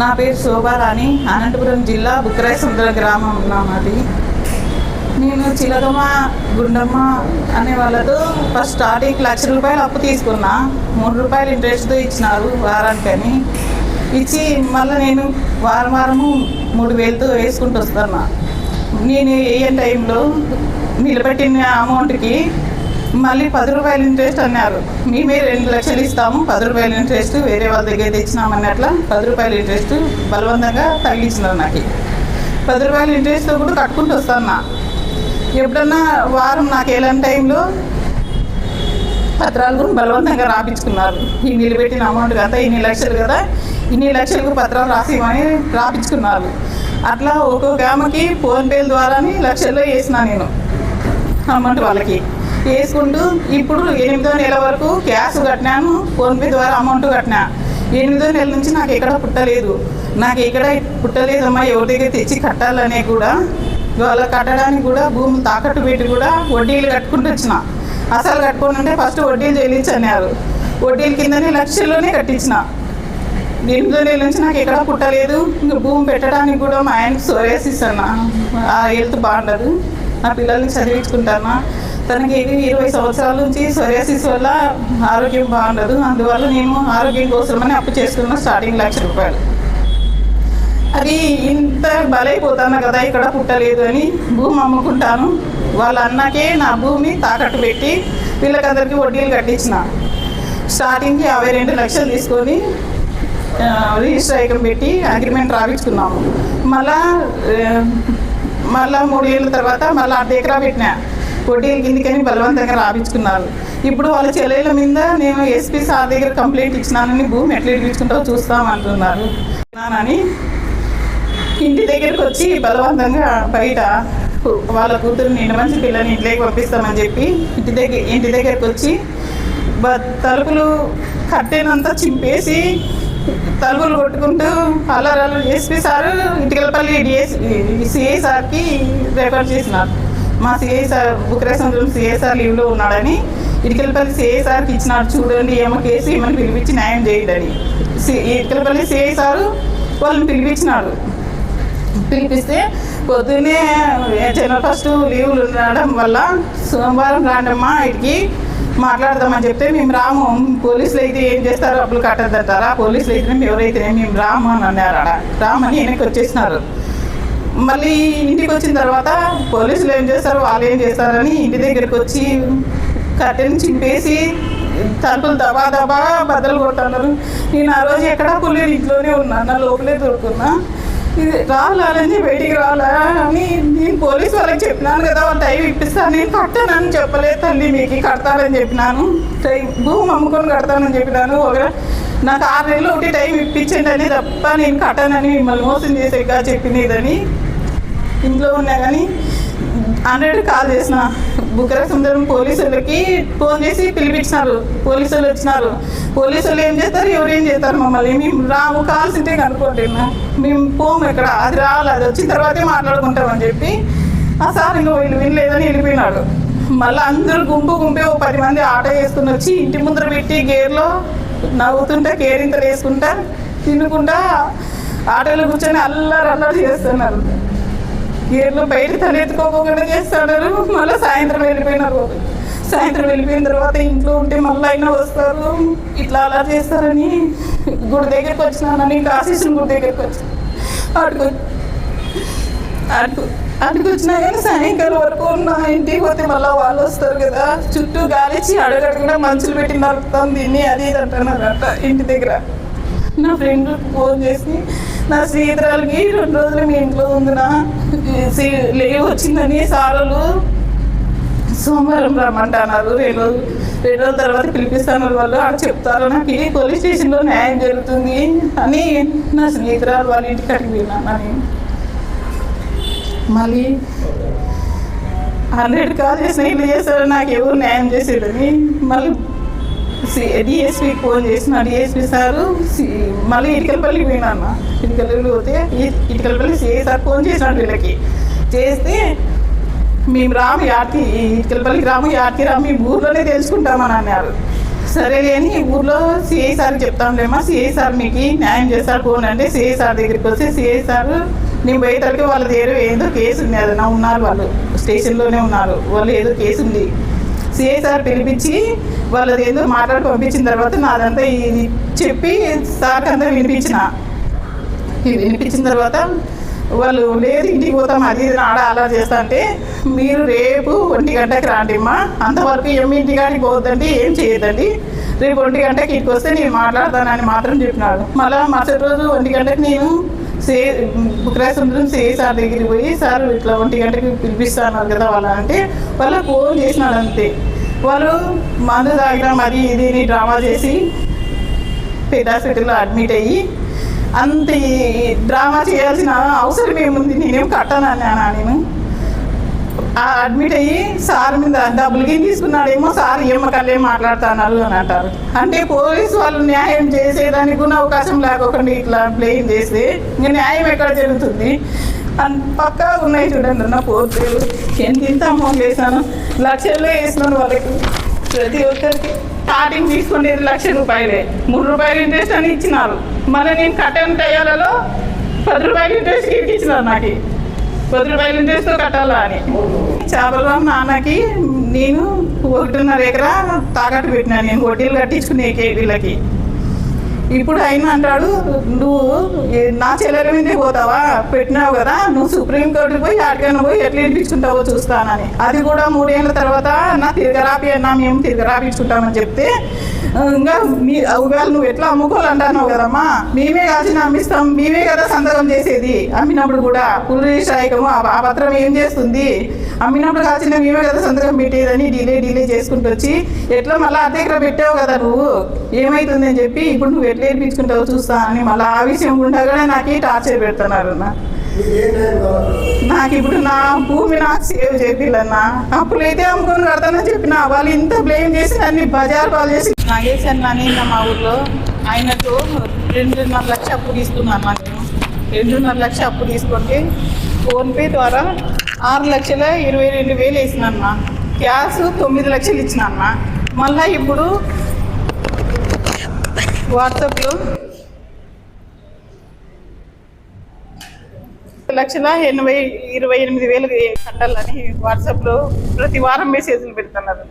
నా పేరు శోభారాణి అనంతపురం జిల్లా బుక్కరాయ గ్రామం నాది నేను చిలకమ్మ గుండమ్మ అనే వాళ్ళతో ఫస్ట్ స్టార్టింగ్ లక్ష రూపాయలు అప్పు తీసుకున్నా. మూడు రూపాయలు ఇంట్రెస్ట్తో ఇచ్చినారు వారానికని. ఇచ్చి మళ్ళీ నేను వారం వారము మూడు వేలతో వేసుకుంటూ వస్తున్నా. నేను ఏ టైంలో నిలబెట్టిన అమౌంట్కి మళ్ళీ పది రూపాయలు ఇంట్రెస్ట్ అన్నారు. మేమే రెండు లక్షలు ఇస్తాము పది రూపాయలు ఇంట్రెస్ట్ వేరే వాళ్ళ దగ్గర తెచ్చినామన్నట్ల పది రూపాయలు ఇంట్రెస్ట్ బలవంతంగా తగ్గించినారు నాకు. పది రూపాయలు ఇంట్రెస్ట్తో కూడా కట్టుకుంటూ వస్తాను ఎప్పుడన్నా వారం నాకు ఎలాంటి టైంలో పత్రాలు కూడా బలవంతంగా రాపించుకున్నారు. ఈ నిలబెట్టిన అమౌంట్ కదా ఇన్ని లక్షలు కదా ఇన్ని లక్షలకు పత్రాలు రాసిమని రాపించుకున్నారు. అట్లా ఒక్కొక్క ఆమెకి ఫోన్పేల ద్వారానే లక్షల్లో వేసిన నేను అమౌంట్ వాళ్ళకి. వేసుకుంటూ ఇప్పుడు ఎనిమిదో నెల వరకు క్యాష్ కట్టినాను ఫోన్పే ద్వారా అమౌంట్ కట్టినా. ఎనిమిదో నెల నుంచి నాకు ఎక్కడ పుట్టలేదు. నాకు ఎక్కడ పుట్టలేదమ్మా ఎవరి దగ్గర తెచ్చి కట్టాలనే కూడా వాళ్ళ కట్టడానికి కూడా భూములు తాకట్టు పెట్టి కూడా వడ్డీలు కట్టుకుంటూ వచ్చిన. అసలు కట్టుకోని ఫస్ట్ వడ్డీలు చెల్లించన్నారు. వడ్డీల కిందనే లక్షల్లోనే కట్టించిన. ఎనిమిదో నెల నుంచి నాకు ఎక్కడ పుట్టలేదు. ఇంకా భూమి పెట్టడానికి కూడా మా ఆయనకి సోరేసిస్తాను ఆ హెల్త్ బాగుండదు. నా పిల్లల్ని చదివించుకుంటాను. తనకి ఇరవై సంవత్సరాల నుంచి సోరియాసిస్ వల్ల ఆరోగ్యం బాగుండదు. అందువల్ల నేను ఆరోగ్యం కోసమని అప్పు చేసుకున్న స్టార్టింగ్ లక్ష రూపాయలు. అది ఇంత బలైపోతాను కదా ఇక్కడ పుట్టలేదు అని భూమి అమ్ముకుంటాను. వాళ్ళ అన్నకే నా భూమి తాకట్టు పెట్టి వీళ్ళకందరికీ వడ్డీలు కట్టించిన. స్టార్టింగ్కి యాభై రెండు లక్షలు తీసుకొని రిజిస్టర్ ఐకం పెట్టి అగ్రిమెంట్ రాపించుకున్నాము. మళ్ళా మళ్ళా మూడు ఏళ్ళ తర్వాత మళ్ళీ అర్ధ ఎకరా పెట్టినా. వడ్డీల కిందికని బలవంతంగా రాపించుకున్నారు. ఇప్పుడు వాళ్ళ చెల్లెల మీద నేను ఎస్పీ సార్ దగ్గర కంప్లైంట్ ఇచ్చినానని భూమి ఎట్లా ఇప్పించుకుంటావో చూస్తామంటున్నారు అని ఇంటి దగ్గరకు వచ్చి బలవంతంగా బయట వాళ్ళ కూతురు నిండు మంచి పిల్లని ఇంట్లోకి పంపిస్తామని చెప్పి ఇంటి దగ్గర ఇంటి దగ్గరకు వచ్చి తలుపులు కట్టేనంతా చింపేసి తలుపులు కొట్టుకుంటూ అల్లరల్లు SP sir Itukalapalli DS CI సార్కి రెఫర్ చేసినారు. మా CI sir Bukreswaram CI sir లీవ్లో ఉన్నాడని ఇటుకలపల్లి సిఐ సార్కి ఇచ్చినారు చూడండి ఏమో కేసు ఏమని పిలిపించి న్యాయం చేయడని సి ఇటుకలపల్లి సిఐ సారు వాళ్ళని పిలిపించినాడు. పిలిపిస్తే పొద్దున్నే జనరల్ ఫస్ట్ లీవ్లు ఉండడం వల్ల సోమవారం రాండమ్మా ఇటుకి మాట్లాడదామని చెప్తే మేము రాము. పోలీసులు అయితే ఏం చేస్తారో? అప్పులు కట్టద్దంటారా? పోలీసులు అయితే ఎవరైతే మేము రాము అని అన్నారు రామని వెనక్కి వచ్చేసినారు. మళ్ళీ ఇంటికి వచ్చిన తర్వాత పోలీసులు ఏం చేస్తారు? వాళ్ళు ఏం చేస్తారని ఇంటి దగ్గరికి వచ్చి కట్టెని చింపేసి తలుపులు దబా దబా బద్దలు కొట్టన్నారు నేను ఆ రోజు ఎక్కడా పుల్లేరు ఇంట్లోనే ఉన్నాను నా లోపలే దొరుకున్నా ఇది రాలని బయటికి రాలా అని నేను పోలీస్ వాళ్ళకి చెప్పినాను కదా వాళ్ళు టైం ఇప్పిస్తాను నేను కట్టానని చెప్పలేదు తల్లి మీకు కడతానని చెప్పినాను. టైం భూమి అమ్ముకొని కడతానని చెప్పినాను. ఒకవేళ నాకు ఆరు నెలలు ఒకటి టైం ఇప్పించండి అని తప్ప నేను కట్టానని మిమ్మల్ని మోసం చేసేగా చెప్పినదని ఇంట్లో ఉన్నా కానీ హండ్రెడ్ కాల్ చేసిన. బుక్కర సుందరం పోలీసులకి ఫోన్ చేసి పిలిపించినారు. పోలీసులు వచ్చినారు. పోలీసులు ఏం చేస్తారు? ఎవరు ఏం చేస్తారు మమ్మల్ని? మేము రాము కాల్స్ ఉంటే కనుక్కోండి మేము పోము ఇక్కడ. అది రావాలి. అది వచ్చిన తర్వాతే మాట్లాడుకుంటామని చెప్పి ఆ సార్ ఇంకా వీళ్ళు వినలేదని వెళ్ళిపోయినాడు. మళ్ళీ అందరూ గుంపు గుంపే ఓ పది మంది ఆటో వేసుకుని వచ్చి ఇంటి ముందర పెట్టి గేర్లో నవ్వుతుంటే కేరింతలు వేసుకుంటా తినుకుంటా ఆటోలో కూర్చొని అల్లరి అల్లరి చేస్తున్నారు. గేర్లు బయట తలెత్తుకోకుండా చేస్తాడు మళ్ళీ సాయంత్రం వెళ్ళిపోయినారు. సాయంత్రం వెళ్ళిపోయిన తర్వాత ఇంట్లో ఉంటే మళ్ళీ అయినా వస్తారు. ఇట్లా అలా చేస్తారని గుడి దగ్గరికి వచ్చినానని ఆశీస్సులు గుడి దగ్గరికి వచ్చి అడుగు అడుగు అడుగు వచ్చినా కానీ సాయంకాలం వరకు నా ఇంటికి పోతే మళ్ళీ వాళ్ళు వస్తారు కదా. చుట్టూ గాలిచ్చి అడుగడుగునా మంచులు పెట్టి నరుకుతాం దీన్ని అది ఇది అంటున్నారట ఇంటి దగ్గర. నా ఫ్రెండ్ ఫోన్ చేసి నా స్నేహితురాలకి రెండు రోజులు మీ ఇంట్లో ఉందినా. లేవు వచ్చిందని సార్లు సోమవారం రమ్మంటున్నారు. రెండు రెండు రోజుల తర్వాత పిలిపిస్తాను వాళ్ళు. ఆడ చెప్తారు నాకు ఈ పోలీస్ స్టేషన్లో న్యాయం జరుగుతుంది అని నా స్నేహితురాలు వాళ్ళ ఇంటికి అడిగిపోయినానని మళ్ళీ హండ్రెడ్ కాల్ చేసిన ఇల్లు చేస్తారు నాకు ఎవరు న్యాయం చేసేదని. మళ్ళీ డిఎస్పి ఫోన్ చేసిన డిఎస్పి సారు సి- మళ్ళీ ఇటుకలపల్లికి పోయినా ఇటుకలపల్లి పోతే ఇటుకలపల్లి సిఐ సార్ ఫోన్ చేసినాడు వీళ్ళకి. చేస్తే మేము రాము యాతి ఇటుకలపల్లికి రాము యాతి రాము మీ ఊర్లోనే తెలుసుకుంటామని అన్నారు. సరే అని ఊర్లో సిఐ సార్ చెప్తాంలేమా సిఐ సార్ మీకు న్యాయం చేస్తారు ఫోన్ అంటే సిఐ సార్ దగ్గరికి వస్తే సిఐ సార్ నేను పోయేసరికి వాళ్ళ దగ్గర ఏదో కేసు ఉంది అదన్నా ఉన్నారు వాళ్ళు స్టేషన్లోనే ఉన్నారు. వాళ్ళు ఏదో కేసు ఉంది. సిఐ సార్ పిలిపించి వాళ్ళది ఏదో మాట్లాడి పంపించిన తర్వాత నాదంతా ఇది చెప్పి సార్కి అంతా వినిపించిన. ఇది వినిపించిన తర్వాత వాళ్ళు లేదు ఇంటికి పోతాం అది ఇది ఆడ అలా చేస్తా అంటే మీరు రేపు ఒంటి గంటకి రాండి అమ్మా అంతవరకు ఏమి ఇంటి కాడికి పోవద్దండి ఏం చేయొద్దండి. రేపు ఒంటి గంటకి ఇంటికి వస్తే నేను మాట్లాడతానని మాత్రం చెప్పినాడు మళ్ళీ మరుసటి రోజు ఒంటి గంటకి నేను సే బుక్రాసుందరం సే సార్ దగ్గరికి పోయి సార్ ఇట్లా ఒంటి గంటకి పిలిపిస్తున్నారు కదా వాళ్ళ అంటే వాళ్ళకి ఫోన్ చేసినాడు అంతే వాళ్ళు మందు తాగిన మరి ఇది డ్రామా చేసి పెద్ద హాస్పిటల్లో అడ్మిట్ అయ్యి అంత డ్రామా చేయాల్సిన అవసరం ఏముంది? నేనేం కట్టానని నేను? అడ్మిట్ అయ్యి సార్ మీద డబ్బులు గిన్ తీసుకున్నాడేమో సార్ ఏమకల్లే మాట్లాడుతున్నారు అని అంటారు. అంటే పోలీసు వాళ్ళు న్యాయం చేసేదానికి కూడా అవకాశం లేకోకుండా ఇట్లా ప్లేయింగ్ చేస్తే ఇంకా న్యాయం ఎక్కడ జరుగుతుంది? అండ్ పక్కా ఉన్నాయి చూడండి నా పోర్టులు. ఎంత ఇంత అమౌంట్ వేసాను లక్షల్లో వేసినాను వాళ్ళకి. ప్రతి ఒక్కరికి స్టార్టింగ్ తీసుకునేది లక్ష రూపాయలే. మూడు రూపాయలు ఇంట్రెస్ట్ అని ఇచ్చినారు. మళ్ళీ నేను కట్టని టయాలలో పది రూపాయలు ఇంట్రెస్ట్ ఇచ్చినారు నాకు. పది రూపాయలు ఇంట్రెస్ట్ కట్టాలా అని. చేపల నాన్నకి నేను ఒకటిన్నర ఎకరా తాకట్టు పెట్టినాను నేను. వడ్డీలు కట్టించుకునే వీళ్ళకి. ఇప్పుడు ఆయన అంటాడు నువ్వు నా చెల్లెల మీదే పోతావా? పెట్టినావు కదా నువ్వు సుప్రీంకోర్టుకి పోయి అటుకైనా పోయి ఎట్లా వినిపించుకుంటావో చూస్తానని. అది కూడా మూడేళ్ళ తర్వాత నా తిరగరాపి అన్నా మేము తిరగరాపించుకుంటామని చెప్తే ఇంకా మీ ఒకవేళ నువ్వు ఎట్లా అమ్ముకోవాలంటున్నావు కదమ్మా? మేమే కాల్చిన అమ్మిస్తాం మేమే కదా సంతకం చేసేది. అమ్మినప్పుడు కూడా పురుషాయకము ఆ పత్రం ఏం చేస్తుంది? అమ్మినప్పుడు కాల్చిన మేమే కదా సంతకం పెట్టేదని డిలే డిలే చేసుకుంటూ వచ్చి ఎట్లా మళ్ళీ అద్దె పెట్టావు కదా నువ్వు? ఏమైతుంది అని చెప్పి ఇప్పుడు నువ్వు ఎట్లా ఏర్పించుకుంటావు చూస్తా అని మళ్ళీ ఆ విషయం ఉండగానే నాకు టార్చర్ పెడుతున్నారు అన్న. నాకు ఇప్పుడు నా భూమి నాకు సేవ్ చేపిల్లన్నా. అప్పులైతే అమ్ముకొని కడతానని చెప్పిన వాళ్ళు ఇంత బ్లేమ్ చేసి అన్ని బజార్ పాలు చేసి నాగేశ్ అన్న నేను నా మా ఊర్లో ఆయనకు రెండున్నర లక్ష అప్పు తీసుకున్నాను నేను. రెండున్నర లక్ష అప్పు తీసుకుంటే ఫోన్పే ద్వారా ఆరు లక్షల ఇరవై రెండు వేలు వేసినన్న. క్యాష్ తొమ్మిది లక్షలు ఇచ్చినన్న. మళ్ళీ ఇప్పుడు వాట్సాప్లో లక్షల ఎనభై ఇరవై ఎనిమిది వేలు కట్టాలని వాట్సాప్లో ప్రతి వారం మెసేజ్లు పెడుతున్నారు.